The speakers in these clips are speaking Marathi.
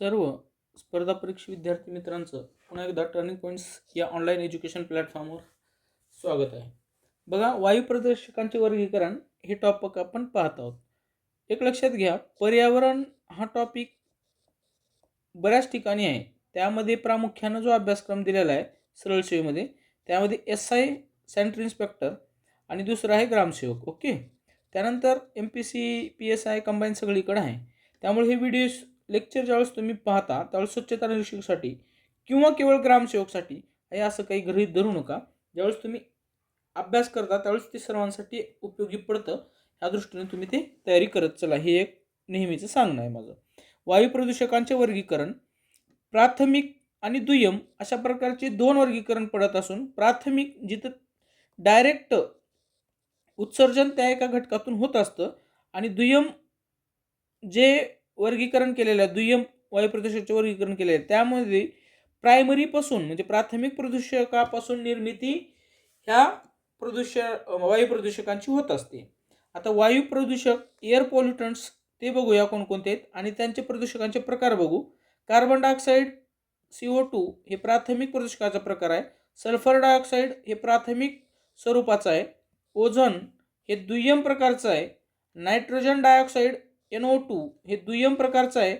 सर्व स्पर्धा परीक्षा विद्यार्थी मित्रांचं पुन्हा एकदा टर्निंग पॉईंट्स या ऑनलाईन एज्युकेशन प्लॅटफॉर्मवर स्वागत आहे. बघा वायू प्रदर्शकांचे वर्गीकरण हे टॉपिक आपण पाहत आहोत. एक लक्षात घ्या पर्यावरण हा टॉपिक बऱ्याच ठिकाणी आहे. त्यामध्ये प्रामुख्यानं जो अभ्यासक्रम दिलेला आहे सरळ सेवेमध्ये त्यामध्ये एस आय सेंटर इन्स्पेक्टर आणि दुसरा आहे ग्रामसेवक ओके? त्यानंतर M P C P S I combine सगळीकडे आहे. त्यामुळे हे व्हिडिओ लेक्चर ज्यावेळेस तुम्ही पाहता त्यावेळेस स्वच्छता निरीक्षकासाठी किंवा केवळ ग्रामसेवकसाठी हे असं काही गृहीत धरू नका. ज्यावेळेस तुम्ही अभ्यास करता त्यावेळेस ते सर्वांसाठी उपयोगी पडतं ह्या दृष्टीने तुम्ही ते तयारी करत चला. हे एक नेहमीचं सांगणं आहे माझं. वायू प्रदूषकांचे वर्गीकरण प्राथमिक आणि दुय्यम अशा प्रकारचे दोन वर्गीकरण पडत असून प्राथमिक जिथं डायरेक्ट उत्सर्जन त्या एका घटकातून होत असतं आणि दुय्यम जे वर्गीकरण केलेलं आहे. दुय्यम वायू प्रदूषणाचे वर्गीकरण केलेलं आहे. त्यामध्ये प्रायमरीपासून म्हणजे प्राथमिक प्रदूषकापासून निर्मिती ह्या प्रदूष वायू प्रदूषकांची होत असते. आता वायू प्रदूषक एअर पॉल्युटंट्स ते बघूया कोणकोणते आहेत आणि त्यांचे प्रदूषकांचे प्रकार बघू. Carbon dioxide C O two हे प्राथमिक प्रदूषकाचा प्रकार आहे. सल्फर डायऑक्साईड हे प्राथमिक स्वरूपाचं आहे. ओझोन हे दुय्यम प्रकारचं आहे. Nitrogen dioxide N O two हे दुय्यम प्रकारचं आहे.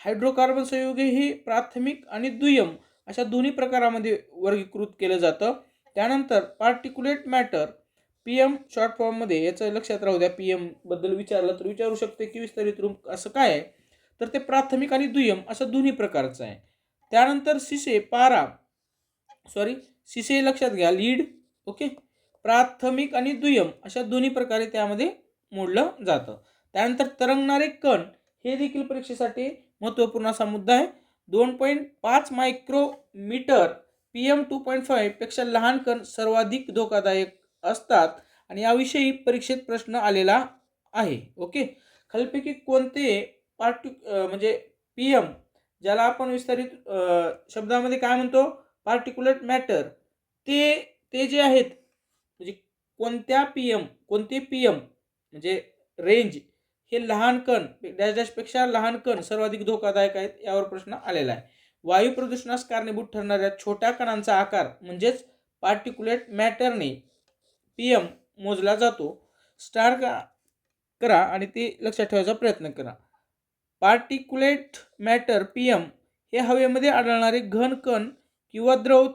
हायड्रोकार्बन संयुगे हे प्राथमिक आणि दुय्यम अशा दोन्ही प्रकारामध्ये वर्गीकृत केलं जातं. त्यानंतर particulate matter P M short फॉर्ममध्ये याचं लक्षात राहू द्या पी एमबद्दल विचारलं तर विचारू शकते की विस्तारित रूप असं काय आहे. तर ते प्राथमिक आणि दुय्यम असं दोन्ही प्रकारचं आहे. त्यानंतर सिसे पारा सॉरी सिसे लक्षात घ्या लीड ओके? प्राथमिक आणि दुय्यम अशा दोन्ही प्रकारे त्यामध्ये मोडलं जातं. त्यानंतर तरंगणारे कण हे देखील परीक्षेसाठी महत्त्वपूर्ण असा मुद्दा आहे. दोन पॉईंट पाच micrometre P M two point फाईव्हपेक्षा लहान कण सर्वाधिक धोकादायक असतात आणि याविषयी परीक्षेत प्रश्न आलेला आहे. ओके खालीपैकी कोणते पार्टि म्हणजे पी एम ज्याला आपण विस्तारित शब्दामध्ये काय म्हणतो? पार्टिक्युलर मॅटर ते ते जे आहेत म्हणजे कोणत्या पी एम कोणते पी एम म्हणजे रेंज हे लहान कण डॅश डॅशपेक्षा लहान कण सर्वाधिक धोकादायक आहेत यावर प्रश्न आलेला आहे. वायू प्रदूषणास कारणीभूत ठरणाऱ्या छोट्या कणांचा आकार म्हणजेच पार्टिक्युलेट मॅटरने पी एम मोजला जातो. स्टार का करा आणि ते लक्षात ठेवायचा प्रयत्न करा. पार्टिक्युलेट मॅटर पी एम हे हवेमध्ये आढळणारे घन कण किंवा द्रव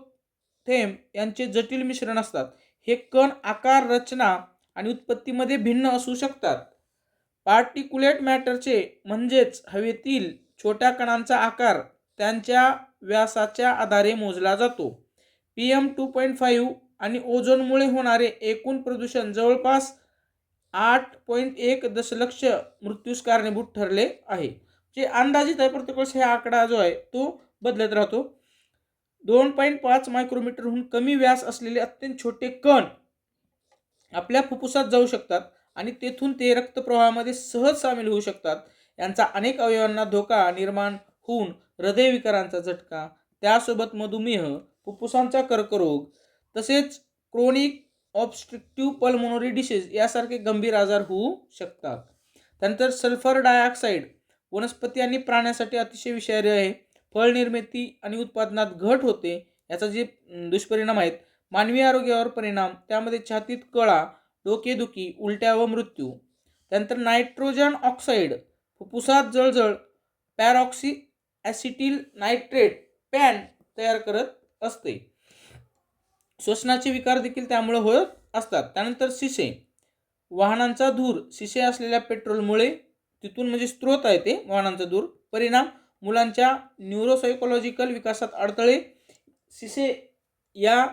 थेंब यांचे जटिल मिश्रण असतात. हे कण आकार रचना आणि उत्पत्तीमध्ये भिन्न असू शकतात. पार्टिक्युलेट मॅटरचे म्हणजेच हवेतील छोट्या कणांचा आकार त्यांच्या व्यासाच्या आधारे मोजला जातो. P M two point five आणि ओझोनमुळे होणारे एकूण प्रदूषण जवळपास आठ पॉईंट एक दशलक्ष मृत्यूस कारणीभूत ठरले आहे. जे अंदाजित आहे प्रत्येक हा आकडा जो आहे तो बदलत राहतो. दोन पॉईंट पाच मायक्रोमीटरहून कमी व्यास असलेले अत्यंत छोटे कण आपल्या फुफ्फुसात जाऊ शकतात. आणि तेथून ते रक्तप्रवाहामध्ये सहज सामील होऊ शकतात. यांचा अनेक अवयवांना धोका निर्माण होऊन हृदयविकारांचा झटका त्यासोबत मधुमेह फुफ्फुसांचा कर्करोग तसेच क्रोनिक ऑबस्ट्रिक्टिव्ह पल्मोनरी डिसीज यासारखे गंभीर आजार होऊ शकतात. त्यानंतर सल्फर डायऑक्साईड वनस्पती आणि प्राण्यासाठी अतिशय विषारी आहे. फळ निर्मिती आणि उत्पादनात घट होते याचा जे दुष्परिणाम आहेत मानवी आरोग्यावर परिणाम त्यामध्ये छातीत कळा डोकेदुखी उलट्या व मृत्यू. त्यानंतर नायट्रोजन ऑक्साईड फुफ्फुसात जळजळ पॅरॉक्सी ॲसिटिल नायट्रेट पॅन तयार करत असते. श्वसनाचे विकार देखील त्यामुळे होत असतात. त्यानंतर शिसे. वाहनांचा धूर. शिसे असलेल्या पेट्रोलमुळे तिथून म्हणजे स्त्रोत आहे ते वाहनांचा धूर. परिणाम मुलांच्या न्यूरोसायकोलॉजिकल विकासात अडथळे. शिसे या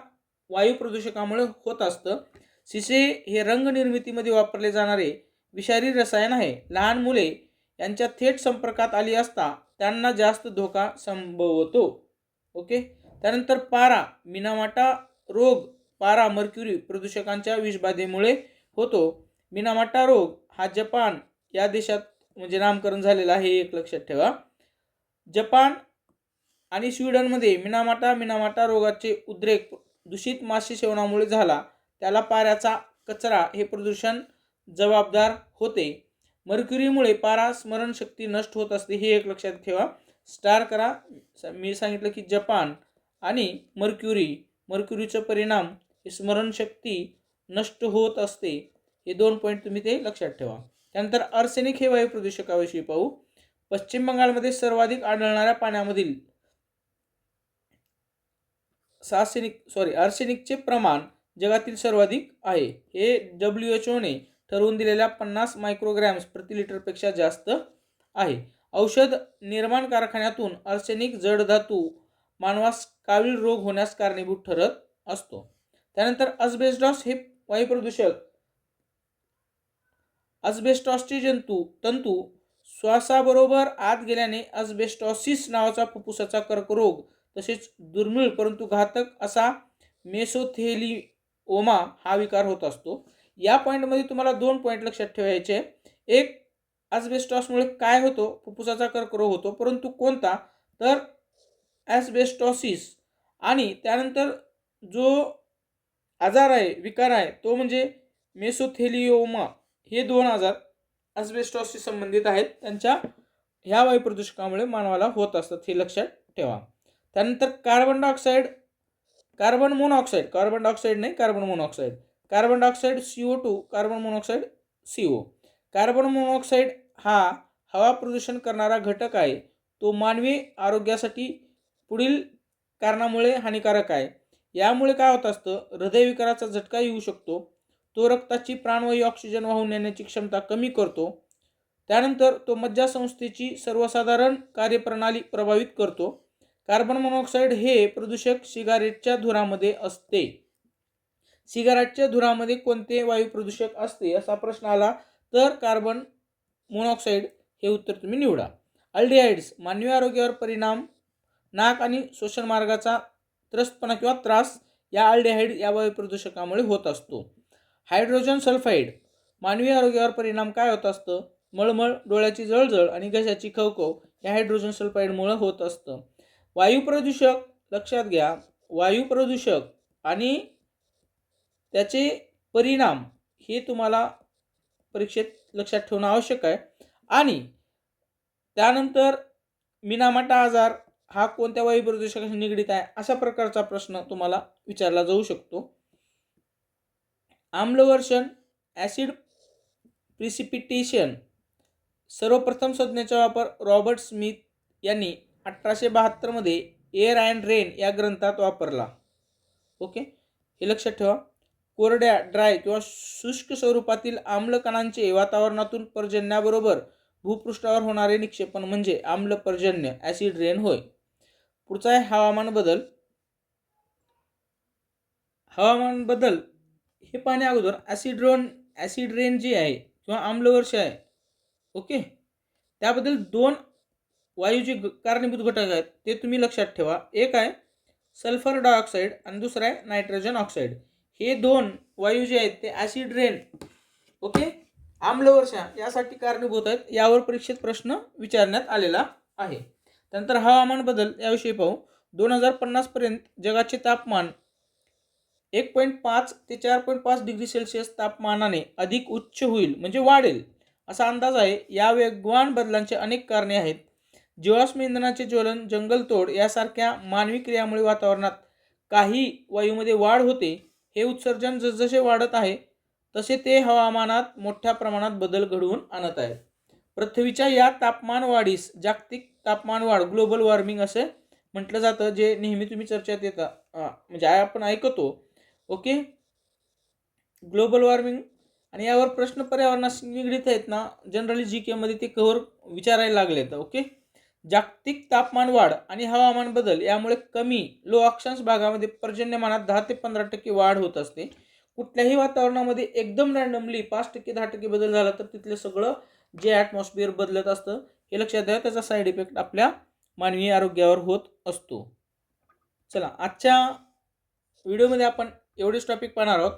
वायू प्रदूषकामुळे होत असतं. शिसे हे रंगनिर्मितीमध्ये वापरले जाणारे विषारी रसायन आहे. लहान मुले यांच्या थेट संपर्कात आली असता त्यांना जास्त धोका संभवतो. ओके? त्यानंतर पारा मिनामाटा रोग पारा मर्क्युरी प्रदूषकांच्या विषबाधेमुळे होतो. मिनामाटा रोग हा जपान या देशात म्हणजे नामकरण झालेला आहे एक लक्षात ठेवा. जपान आणि स्वीडनमध्ये मिनामाटा मिनामाटा रोगाचे उद्रेक दूषित मासे सेवनामुळे झाला. त्याला पाऱ्याचा कचरा हे प्रदूषण जबाबदार होते. मर्क्युरीमुळे पारा स्मरणशक्ती नष्ट होत असते हे एक लक्षात ठेवा. स्टार करा. मी सांगितलं की जपान आणि मर्क्युरी मर्क्युरीचा परिणाम हे स्मरणशक्ती नष्ट होत असते. हे दोन पॉईंट तुम्ही ते लक्षात ठेवा. त्यानंतर आर्सेनिक हे वायू प्रदूषकाविषयी पाहू. पश्चिम बंगालमध्ये सर्वाधिक आढळणाऱ्या पाण्यामधील सार्सेनिक सॉरी आर्सेनिकचे प्रमाण जगातील सर्वाधिक आहे. हे डब्ल्यू एच ओने ठरवून दिलेल्या पन्नास मायक्रोग्रॅम्स प्रति लिटरपेक्षा जास्त आहे. औषध निर्माण कारखान्यातून आर्सेनिक जडधातू मानवास कावीळ रोग होण्यास कारणीभूत ठरत असतो. त्यानंतर अस्बेस्टॉस हे वायुप्रदूषक अजबेस्टॉसचे अस्बेस्टॉसचे जंतू तंतू श्वासाबरोबर आत गेल्याने अजबेस्टॉसिस नावाचा फुफ्फुसाचा कर्करोग तसेच दुर्मिळ परंतु घातक असा मेसोथेली ओमा हा विकार होत असतो. या पॉईंटमध्ये तुम्हाला दोन पॉईंट लक्षात ठेवायचे. एक ॲस्बेस्टॉसमुळे काय होतो? फुफ्फुसाचा कर्करोग होतो परंतु कोणता? तर ॲस्बेस्टॉसिस आणि त्यानंतर जो आजार आहे विकार आहे तो म्हणजे मेसोथेलिओमा हे दोन आजार ॲस्बेस्टॉसशी संबंधित आहेत. त्यांच्या ह्या वायू प्रदूषकामुळे मानवाला होत असतात हे लक्षात ठेवा. त्यानंतर carbon dioxide carbon monoxide carbon dioxide नाही carbon monoxide. Carbon dioxide C O two carbon monoxide C O carbon monoxide हा हवा प्रदूषण करणारा घटक आहे. तो मानवी आरोग्यासाठी पुढील कारणामुळे हानिकारक आहे. यामुळे काय होत असतं हृदयविकाराचा झटका येऊ शकतो. तो रक्ताची प्राणवायू ऑक्सिजन वाहून नेण्याची क्षमता कमी करतो. त्यानंतर तो मज्जासंस्थेची सर्वसाधारण कार्यप्रणाली प्रभावित करतो. कार्बन मोनॉक्साईड हे प्रदूषक सिगारेटच्या धुरामध्ये असते. सिगारेटच्या धुरामध्ये कोणते वायू प्रदूषक असते असा प्रश्न आला तर कार्बन मोनॉक्साईड हे उत्तर तुम्ही निवडा. अल्डिहाइड्स मानवी आरोग्यावर परिणाम नाक आणि श्वसन मार्गाचा त्रस्तपणा किंवा त्रास या अल्डिहाइड या वायू प्रदूषकामुळे होत असतो. हायड्रोजन सल्फाईड मानवी आरोग्यावर परिणाम काय होत असतं? मळमळ डोळ्याची जळजळ आणि घशाची खवखव या हायड्रोजन सल्फाईडमुळं होत असतं. वायुप्रदूषक लक्षात घ्या वायुप्रदूषक आणि त्याचे परिणाम हे तुम्हाला परीक्षेत लक्षात ठेवणं आवश्यक आहे. आणि त्यानंतर मिनामाटा आजार हा कोणत्या वायुप्रदूषकाशी निगडीत आहे अशा प्रकारचा प्रश्न तुम्हाला विचारला जाऊ शकतो. आम्लवर्षण ॲसिड प्रिसिपिटेशन सर्वप्रथम संज्ञेचा वापर रॉबर्ट स्मिथ यांनी अठराशे बहात्तरमध्ये एअर अँड रेन या ग्रंथात वापरला. ओके? हे लक्षात ठेवा. कोरड्या ड्राय किंवा शुष्क स्वरूपातील आम्ल कणांचे वातावरणातून पर्जन्याबरोबर भूपृष्ठावर होणारे निक्षेपण म्हणजे आम्ल पर्जन्य ॲसिड रेन होय. पुढचा आहे हवामान बदल. हवामान बदल हे पाण्या अगोदर ॲसिड रेन ॲसिड रेन जे आहे किंवा आम्लवर्ष आहे. ओके? त्याबद्दल दोन वायू जे कारणीभूत घटक आहेत ते तुम्ही लक्षात ठेवा. एक आहे सल्फर डायऑक्साईड आणि दुसरं आहे नायट्रोजन ऑक्साईड. हे दोन वायू जे आहेत ते ॲसिड रेन ओके? आम्लवर्षा यासाठी कारणीभूत आहेत यावर परीक्षेत प्रश्न विचारण्यात आलेला आहे. त्यानंतर हवामान बदल याविषयी पाहू. दोन हजार पन्नासपर्यंत जगाचे तापमान एक पॉईंट पाच ते चार पॉईंट पाच डिग्री सेल्सिअस तापमानाने अधिक उच्च होईल म्हणजे वाढेल असा अंदाज आहे. या वेगवान बदलांचे अनेक कारणे आहेत. जीवाश्म इंधनाचे ज्वलन जंगलतोड यासारख्या मानवी क्रियामुळे वातावरणात काही वायूमध्ये वाढ होते हे उत्सर्जन जसजसे वाढत आहे तसे ते हवामानात मोठ्या प्रमाणात बदल घडवून आणत आहे पृथ्वीच्या या तापमान वाढीस जागतिक तापमान वाढ ग्लोबल वॉर्मिंग असे म्हटलं जातं जे नेहमी तुम्ही चर्चेत येतं म्हणजे आपण ऐकतो. ओके? ग्लोबल वॉर्मिंग आणि यावर प्रश्न पर्यावरणाशी निगडीत आहेत ना जनरली जी केमध्ये ते कव्हर विचारायला लागले आहेत ओके? जागतिक तापमान वाढ आणि हवामान बदल यामुळे कमी लो अक्षांश भागामध्ये पर्जन्यमानात दहा ते पंधरा टक्के वाढ होत असते. कुठल्याही वातावरणामध्ये एकदम रँडमली पाच टक्के दहा टक्के बदल झाला तर तिथलं सगळं जे ॲटमॉस्फिअर बदलत असतं हे लक्षात द्या त्याचा साईड इफेक्ट आपल्या मानवी आरोग्यावर होत असतो. चला आजच्या व्हिडिओमध्ये आपण एवढेच टॉपिक पाहणार आहोत.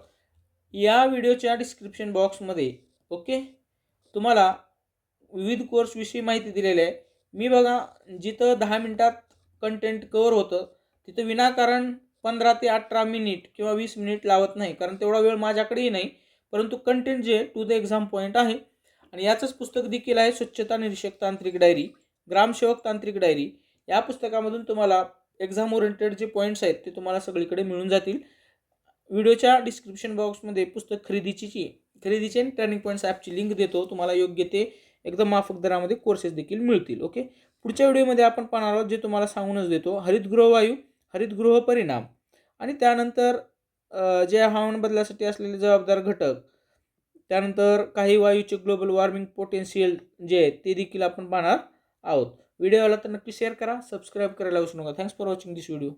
या व्हिडिओच्या डिस्क्रिप्शन बॉक्समध्ये ओके तुम्हाला विविध कोर्सविषयी माहिती दिलेली आहे. मी बघा जिथं दहा मिनटात कंटेंट कवर होतं तिथं विनाकारण पंधरा ते अठरा मिनिट किंवा वीस मिनिट लावत नाही कारण तेवढा वेळ माझ्याकडेही नाही. परंतु कंटेंट जे टू द एक्झाम पॉईंट आहे. आणि याचंच पुस्तक देखील आहे स्वच्छता निरीक्षक तांत्रिक डायरी ग्रामसेवक तांत्रिक डायरी या पुस्तकामधून तुम्हाला एक्झाम ओरिएंटेड जे पॉईंट्स आहेत ते तुम्हाला सगळीकडे मिळून जातील. व्हिडिओच्या डिस्क्रिप्शन बॉक्समध्ये पुस्तक खरेदीची खरेदीची आणि टर्निंग पॉईंट्स ॲपची लिंक देतो. तुम्हाला योग्य ते एकदम माफक दरामध्ये कोर्सेस देखील मिळतील ओके पुढच्या व्हिडिओमध्ये आपण पाहणार आहोत जे तुम्हाला सांगूनच देतो हरितगृह वायू हरितगृह परिणाम. आणि त्यानंतर जे हवामान बदलासाठी असलेले जबाबदार घटक त्यानंतर काही वायूचे ग्लोबल वॉर्मिंग पोटेन्शियल जे आहे ते देखील आपण पाहणार आहोत. व्हिडिओला तर नक्की शेअर करा सबस्क्राईब करायला विसरू नका. Thanks for watching this video